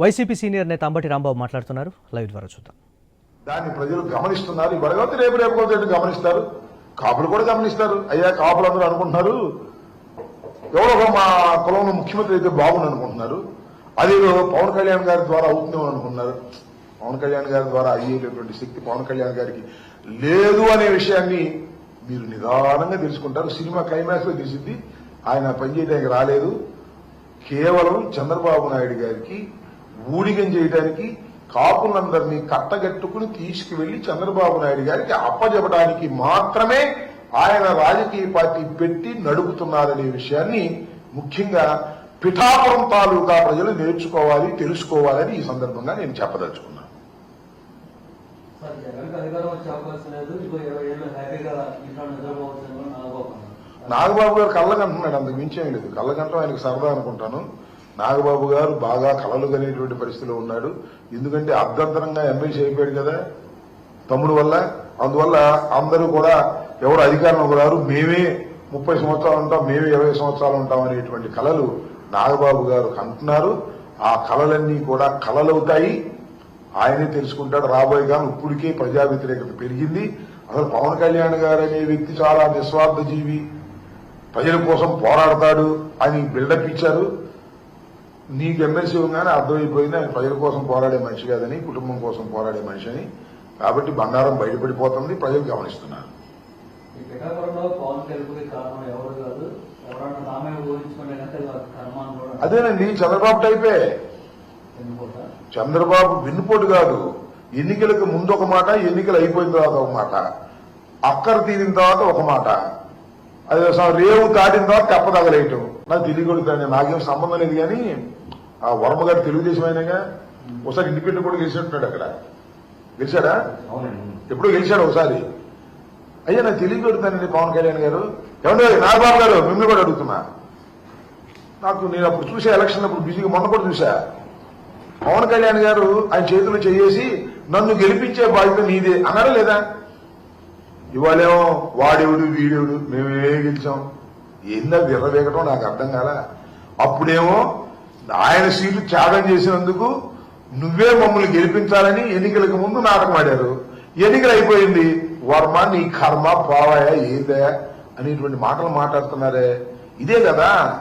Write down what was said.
YCP senior నేత అంబటి రాంబాబు మాట్లాడుతున్నారు. Live ద్వారా చూద్దాం. దాన్ని ప్రజలు గమనిస్తున్నారు. ఈ రేపు రేపు కొంచెం గమనిస్తారు. కాపులు కూడా గమనిస్తారు. అయ్యా కాపులు అందరూ అనుకుంటున్నారు. ఎవరో ఒక మా కులంలో ముఖ్యమంత్రి అయితే బాగుంది అనుకుంటున్నారు. అదేదో పవన్ కళ్యాణ్ గారి ద్వారా అవుతుందేమో అనుకుంటున్నారు. పవన్ కళ్యాణ్ గారి ద్వారా అయ్యేటటువంటి శక్తి పవన్ కళ్యాణ్ గారికి లేదు అనే విషయాన్ని మీరు నిదానంగా తెలుసుకుంటారు. సినిమా క్లైమాక్స్లో తెలిసింది ఆయన పనిచేయడానికి రాలేదు. కేవలం చంద్రబాబు నాయుడు గారికి ఊడిగం చేయడానికి కాపులందరినీ కట్టగట్టుకుని తీసుకువెళ్ళి చంద్రబాబు నాయుడు గారికి అప్పజెప్పడానికి మాత్రమే ఆయన రాజకీయ పార్టీ పెట్టి నడుపుతున్నారనే విషయాన్ని ముఖ్యంగా పిఠాపురం తాలూకా ప్రజలు నేర్చుకోవాలి తెలుసుకోవాలని ఈ సందర్భంగా నేను చెప్పదలుచుకున్నాను. నాగబాబు నాగబాబు గారు కళ్ళగంటున్నాడు అంతకు మించేం లేదు. కళ్ళగంటం ఆయనకు సరదా అనుకుంటాను. నాగబాబు గారు బాగా కలలు కలిగేటువంటి పరిస్థితిలో ఉన్నాడు. ఎందుకంటే అర్ధంతరంగా ఎమ్మెల్సీ అయిపోయాడు కదా తమ్ముడు వల్ల. అందువల్ల అందరూ కూడా ఎవరు అధికారంలోకి రారు మేమే ముప్పై సంవత్సరాలు ఉంటాం మేమే ఇరవై సంవత్సరాలు ఉంటాం అనేటువంటి కళలు నాగబాబు గారు అంటున్నారు. ఆ కళలన్నీ కూడా కళలవుతాయి ఆయనే తెలుసుకుంటాడు రాబోయే కాలం ఇప్పటికే ప్రజా వ్యతిరేకత పెరిగింది. అసలు పవన్ కళ్యాణ్ గారు అనే వ్యక్తి చాలా నిస్వార్థ జీవి ప్రజల కోసం పోరాడతాడు అని బిల్డప్ ఇచ్చారు. నీకు ఎమ్మెల్సీ ఇవ్వగానే అర్థమైపోయింది ఆయన ప్రజల కోసం పోరాడే మనిషి కాదని కుటుంబం కోసం పోరాడే మనిషి అని. కాబట్టి బంగారం బయటపడిపోతుంది ప్రజలు గమనిస్తున్నారు. అదేనండి చంద్రబాబు టైపే. చంద్రబాబు విన్నుపోటు కాదు. ఎన్నికలకు ముందు ఒక మాట ఎన్నికలు అయిపోయిన తర్వాత ఒక మాట. అక్కర తీరిన తర్వాత ఒక మాట. అదే రేవు దాటిన తర్వాత తెప్పదగలేయటం నాకు తెలియకూడదు నాకేం సంబంధం లేదు కానీ ఆ వర్మ గారు తెలుగుదేశం అయినాగా ఒకసారి ఇండిపెండెంట్ కూడా గెలిచినట్టున్నాడు అక్కడ. గెలిచాడా? ఎప్పుడో గెలిచాడు ఒకసారి. అయ్యా నాకు తెలియకూడతానండి పవన్ కళ్యాణ్ గారు. ఏమంటే నాగబాబు గారు మిమ్మల్ని కూడా అడుగుతున్నా. నాకు నేను అప్పుడు చూసే ఎలక్షన్ అప్పుడు బిజీగా మొన్న కూడా చూసా. పవన్ కళ్యాణ్ గారు ఆయన చేతులు చేసి నన్ను గెలిపించే బాధ్యత నీదే అన్నారా లేదా? ఇవాళేమో వాడెవడు వీడెవడు మేమే గెలిచాం? ఏందా విర్రవేగటం? నాకు అర్థం కాల? అప్పుడేమో ఆయన సీట్లు త్యాగం చేసినందుకు నువ్వే మమ్మల్ని గెలిపించాలని ఎన్నికలకు ముందు నాటకం ఆడారు. ఎన్నికలు అయిపోయింది. వర్మ నీ కర్మ పోవాయా ఏందా? అనేటువంటి మాటలు మాట్లాడుతున్నారే. ఇదే కదా?